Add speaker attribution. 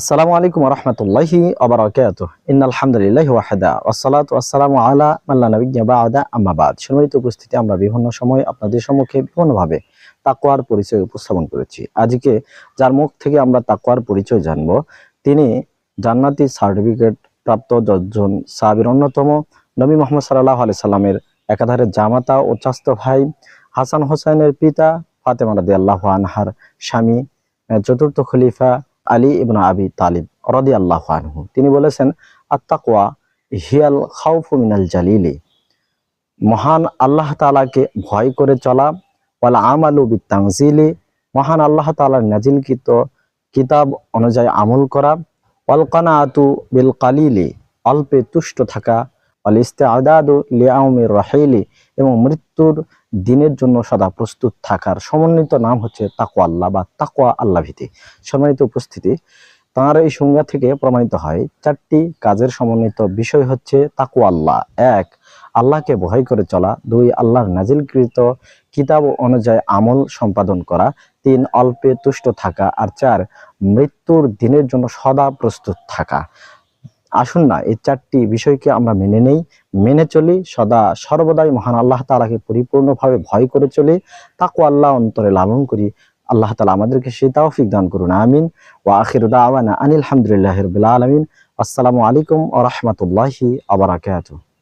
Speaker 1: আসসালামু আলাইকুম রহমতুল্লাহি আবরাকাত ইন্নাল হামদুলিল্লাহি ওয়াহদা। ওয়াসসালাতু ওয়াসসালামু আলা মাল্লা নাবিয়্যা বা'দা আম্মা বাদ। সম্মানিত উপস্থিতি, আমরা বিভিন্ন সময় আপনাদের সম্মুখে বিভিন্নভাবে তাকওয়ার পরিচয় উপস্থাপন করেছি। আজকে যার মুখ থেকে আমরা তাকওয়ার পরিচয় জানব, তিনি জান্নাতি সার্টিফিকেট প্রাপ্ত দশজন সাহাবীর অন্যতম নবী মোহাম্মদ সাল্লাহ আলাইহি সাল্লামের একাধারে জামাতা ও চাস্ত ভাই, হাসান হোসেনের পিতা ফাতেমা রাদি আল্লাহ আনহার স্বামী চতুর্থ খলিফা আলী ইবন আবি তালিব রদি আল্লাহ আনহু। তিনি বলেছেন, আত্তাকওয়া হিয়াল খাউফু মিনাল জালিলি। মহান আল্লাহ তাআলাকে ভয় করে চলা, ওয়াল আমালু বিতাংজিলি মহান আল্লাহ তাআলার নাজিলকৃত কিতাব অনুযায়ী আমল করা ওয়াল কানাআতু বিল কালিলি অল্পে তুষ্ট থাকা ওয়াল ইস্তেআদাদু লিয়াউমির রাহিলি এবং মৃত্যুর দিনের জন্য সদা প্রস্তুত থাকার সমন্বিত নাম হচ্ছে তাকওয়া আল্লাহ বা তাকওয়া আল্লাহ ভীতি সম্মানিত উপস্থিতি, তাঁর এই সংজ্ঞা থেকে প্রমাণিত হয়, চারটি কাজের সমন্বিত বিষয় হচ্ছে তাকওয়া আল্লাহ। এক, আল্লাহকে ভয় করে চলা। দুই, আল্লাহর নাজিলকৃত কিতাব অনুযায়ী আমল সম্পাদন করা। তিন, অল্পে তুষ্ট থাকা। আর চার, মৃত্যুর দিনের জন্য সদা প্রস্তুত থাকা। আসুন না, এই চারটি বিষয়কে আমরা মেনে নেই। মেনে চলি, সদা সর্বদাই মহান আল্লাহ তালাকে পরিপূর্ণভাবে ভয় করে চলি তাকু আল্লাহ অন্তরে লালন করি। আল্লাহ তালা আমাদেরকে সেই তাওফিক দান করুন, আমিন। ও আখির দাওয়ানা আনিল হামদুলিল্লাহ রবিল আলমিন। আসসালামু আলাইকুম ও রহমতুল্লাহি ওয়া বারাকাতুহু।